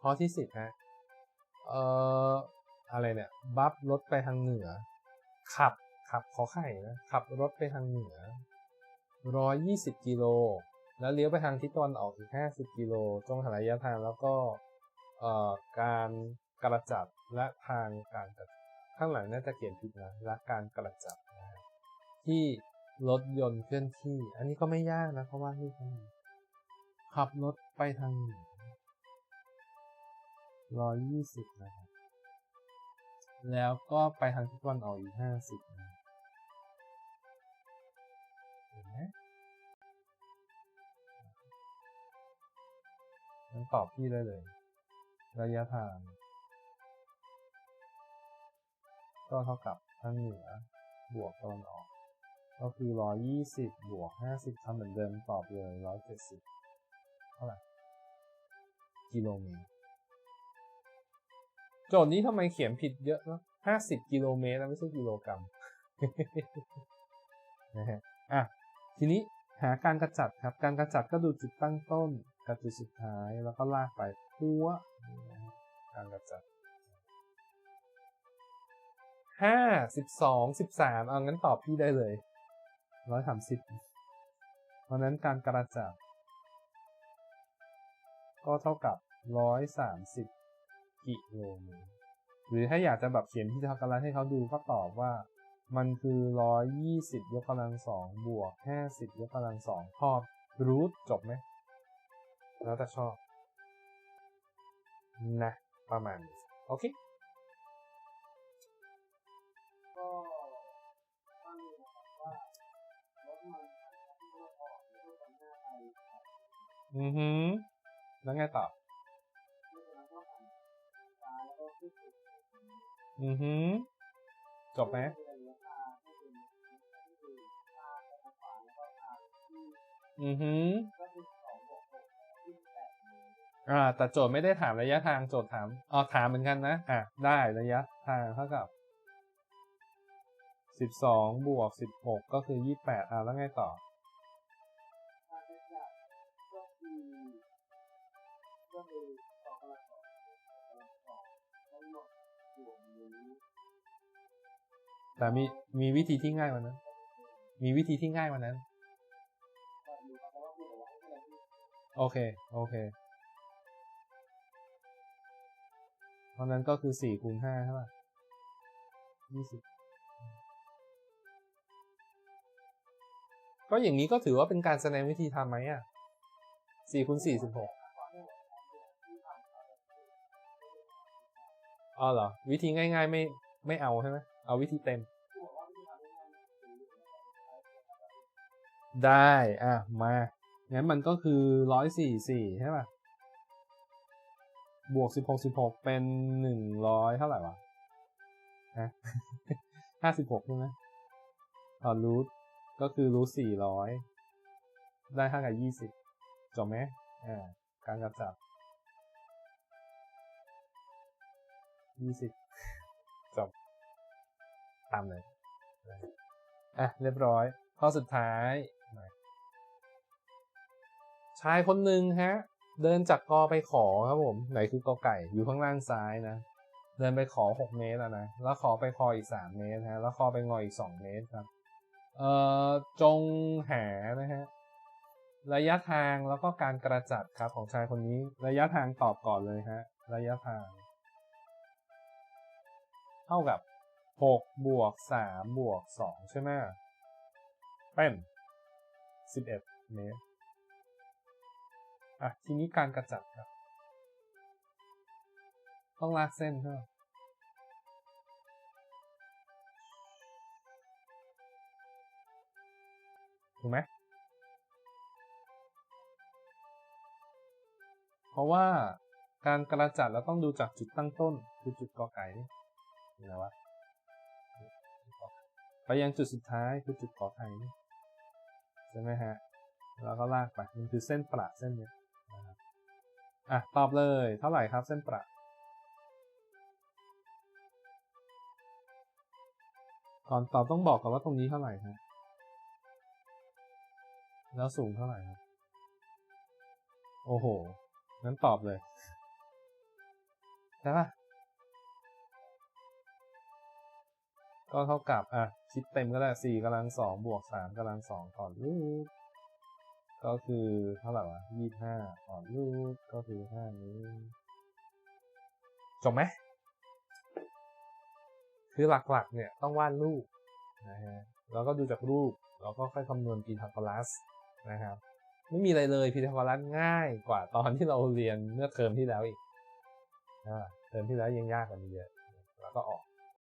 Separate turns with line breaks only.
ข้อที่สิบฮะเอ่ออะไรเนี่ยบัฟรถไปทางเหนือ ขับขับขอไข่นะขับรถไปทางเหนือร้อยยี่สิบกิโลแล้วเลี้ยวไปทางทิศตะวันออกอีกห้าสิบกิโลจงหาระยะทางแล้วก็เอ่อการกระจัดและทางการกระข้างหลังน่าจะเขียนผิดนะและการกระจัดนะฮะที่รถยนต์เคลื่อนที่ อันนี้ก็ไม่ยากนะเพราะว่าที่เขามีขับรถไปทางเหนือ ร้อยยี่สิบนะครับ แล้วก็ไปทางทิศตะวันออกอีกห้าสิบนะเห็นไหมมันตอบพี่ได้เลย ระยะทาง ก็เท่ากับทางเหนือบวกตะวันออก ก็คือร้อยยี่สิบบวกห้าสิบทำเหมือนเดิมตอบเลยร้อยเจ็ดสิบเท่าไหร่กิโลเมตร โจทย์นี้ทำไมเขียนผิดเยอะเนะห้าสิบกิโลเมตรนะไม่ใช่กิโลกรัมนะฮะอะทีนี้หาการกระจัดครับ การกระจัดก็ดูจุดตั้งต้นกับจุดสุดท้ายแล้วก็ลากไปพัวการกระจัดห้าสิบสองสิบสามเอางั้นตอบพี่ได้เลยร้อยสามสิบเพราะนั้นการกระจัดก็เท่ากับร้อยสามสิบ กิโลเมตรหรือถ้าอยากจะแบบเขียนที่ช็อกโกแลตให้เขาดูก็ตอบว่า มันคือร้อยยี่สิบยกกำลังสองบวกห้าสิบยกกำลังสองทอบรูทจบไหม แล้วแต่ชอบ นะ ประมาณนี้โอเค
ก็ตั้งนะครับว่ารถมันที่รถออกรถคันหน้าไป
อือฮึแล้วไงต่อ อือฮึจบไหม
อือหื
อฮึ
อ่า
แต่โจทย์ไม่ได้ถามระยะทางโจทย์ถามอ๋อถามเหมือนกันนะอะได้ระยะทางเท่ากับสิบสองบวกสิบหกก็คือยี่แปดอะแล้วไงต่อ
ก็คือก็คือสองกำลังสอง
แต่มีมีวิธีที่ง่ายกว่านั้น มีวิธีที่ง่ายกว่านั้น โอเค โอเค เพราะนั้นก็คือสี่คูณห้าใช่ป่ะยี่สิบก็อย่างนี้ก็ถือว่าเป็นการแสดงวิธีทำไหมอะสี่คูณสี่สิบหก อ๋อเหรอ วิธีง่าย ๆ ไม่ไม่เอาใช่ไหมเอาวิธีเต็ม ได้ อะ มา งั้นมันก็คือร้อยสี่สี่ใช่ป่ะ บวกสิบหกสิบหกเป็นหนึ่งร้อยเท่าไหร่วะฮะห้าสิบหกใช่ไหมต่อรูทก็คือรูทสี่ร้อยได้เท่ากับยี่สิบจบไหมอ่าการกระจับ ยี่สิบจบตามเลยอะเรียบร้อย ข้อสุดท้ายชายคนหนึ่งฮะ เดินจากกอไปขอครับผม ไหนคือกอไก่อยู่ข้างล่างซ้ายนะ เดินไปขอ6เมตรแล้วนะ แล้วขอไปคออีก3เมตรฮะ แล้วคอไปงออีก2เมตรครับ เอ่อ จงหานะฮะ ระยะทางแล้วก็การกระจัดครับของชายคนนี้ ระยะทางตอบก่อนเลยฮะ ระยะทาง เท่ากับ6บวก3บวก2ใช่ไหมเป็น11 เมตร อะ ทีนี้การกระจัดครับต้องลากเส้นใช่ไหมถูกไหม เพราะว่าการกระจัดเราต้องดูจากจุดตั้งต้นคือจุดกอไก่ นี่อะไรวะไปยังจุดสุดท้ายคือจุดขอไข่ใช่ไหมฮะ แล้วก็ลากไป มันคือเส้นประเส้นนี้นะครับอะ ตอบเลย เท่าไหร่ครับเส้นประก่อนตอบต้องบอกก่อนว่าตรงนี้เท่าไหร่ฮะ แล้วสูงเท่าไหร่ครับโอ้โห งั้นตอบเลยช่ปะ ก็เท่ากับอะคิดเต็มก็ได้สี่กำลังสองบวกสามกำลังสองถอดรูทก็คือเท่าไหร่วะยี่ห้าถอดรูทก็คือห้านี้จบไหมคือหลักๆ เนี่ยต้องวาดรูปนะฮะแล้วก็ดูจากรูปแล้วก็ค่อยคำนวณพีทาโกรัสนะครับไม่มีอะไรเลยพีทาโกรัสง่ายกว่าตอนที่เราเรียนเมื่อเทอมที่แล้วอีกอ่าเทอมที่แล้วยังยากกว่านี้เยอะแล้วก็ออก